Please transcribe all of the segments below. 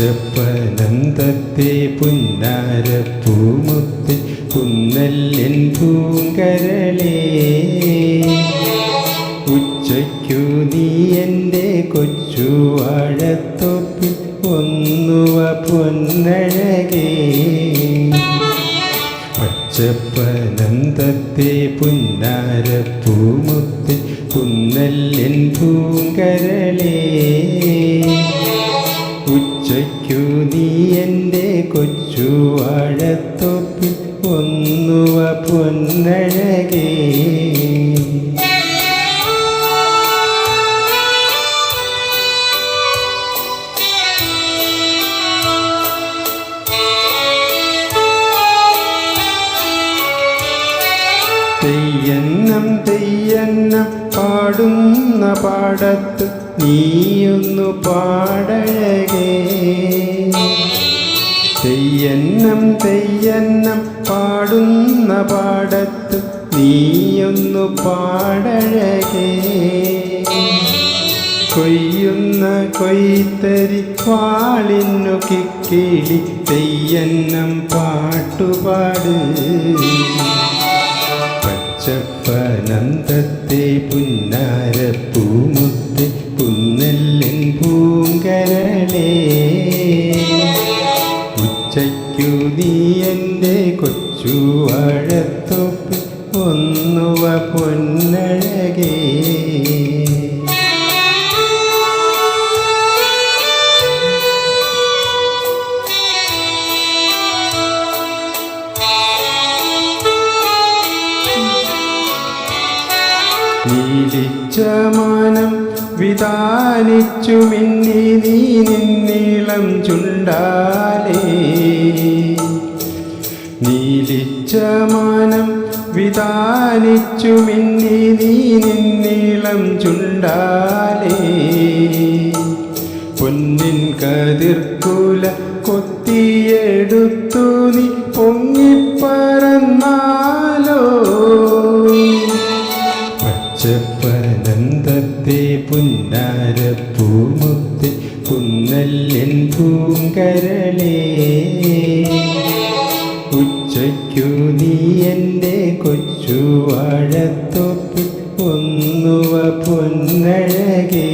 പച്ചപ്പനന്തത്തെ പുന്നാരപ്പൂമുത്ത് പുന്നല്ലൻ പൂങ്കരളേ. ഉച്ചയ്ക്കു നീ എന്റെ കൊച്ചു വാഴത്തൊപ്പിൽ ഒന്നുവ പൊന്നഴകേ. പുന്നാര പുന്നാരപ്പൂമുത്ത് പുന്നല്ലൻ പൂങ്കരളേ. നീ എന്റെ കൊച്ചു വാഴത്തൊപ്പിൽ ഒന്നുവ പൊന്നഴകേ. തെയ്യന്നം തെയ്യന്നം പാടുന്ന പാടത്ത് നീയൊന്നു പാടഴകേ. തെയ്യന്നം തെയ്യന്നം പാടുന്ന പാടത്ത് നീയൊന്നു പാടഴകേ. കൊയ്യുന്ന കൊയ്ത്തരി പാളിന്നു കിക്കിളി തെയ്യന്നം പാട്ടുപാട്. പച്ചപ്പനന്ദത്തെ പുന്നാരപ്പൂമുത്തെ പുന്നല്ലിൻ പൂങ്കരളേ ഒന്നുവ പൊന്നഴകേ. നീലിച്ച മാനം വിധാനിച്ചു മിന്നി നീ നിന്നീളം ചുണ്ടാലേ. നീലിച്ച വിധാനിച്ചു മിന്നി നീ നിന്നീളം ചുണ്ടാലേ. പൊന്നിൻ കതിർക്കുല കൊത്തിയെടുത്തു നീ പൊങ്ങിപ്പറന്നാലോ. പച്ചപ്പനന്തത്തെ പുന്നാരപ്പൂമുത്തെ പുന്നല്ലിൻ പൂങ്കരളേ. എന്റെ കൊച്ചു വാഴത്തൊപ്പിൽ ഒന്നുവ പൊന്നഴകേ.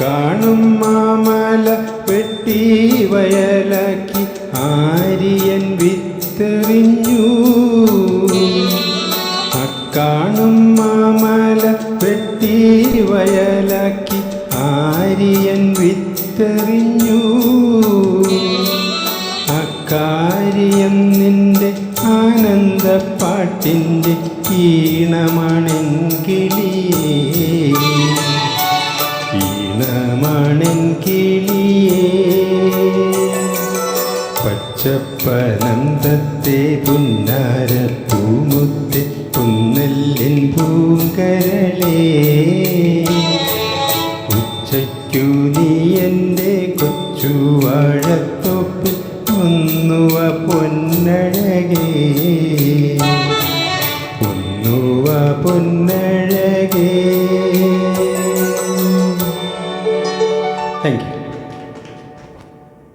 കാണും മാമല വെട്ടി വയലാക്കി ആര്യൻ വിത്തെറിഞ്ഞു. അക്കാണും മാമല പെട്ടി വയലാക്കി ആര്യൻ വിത്തെറിഞ്ഞു അക്കാര്യം നിന്റെ ആനന്ദപ്പാട്ടിന്റെ ഈണമണെങ്കിളിയേ ഈണമണൻ പച്ചപ്പനന്ദത്തെ പച്ചപ്പനന്തത്തെ കൊച്ചു വാഴത്തോപ്പ് ഒന്നുവ പൊന്നഴകേ. ഒന്നുവ പൊന്നഴകേ.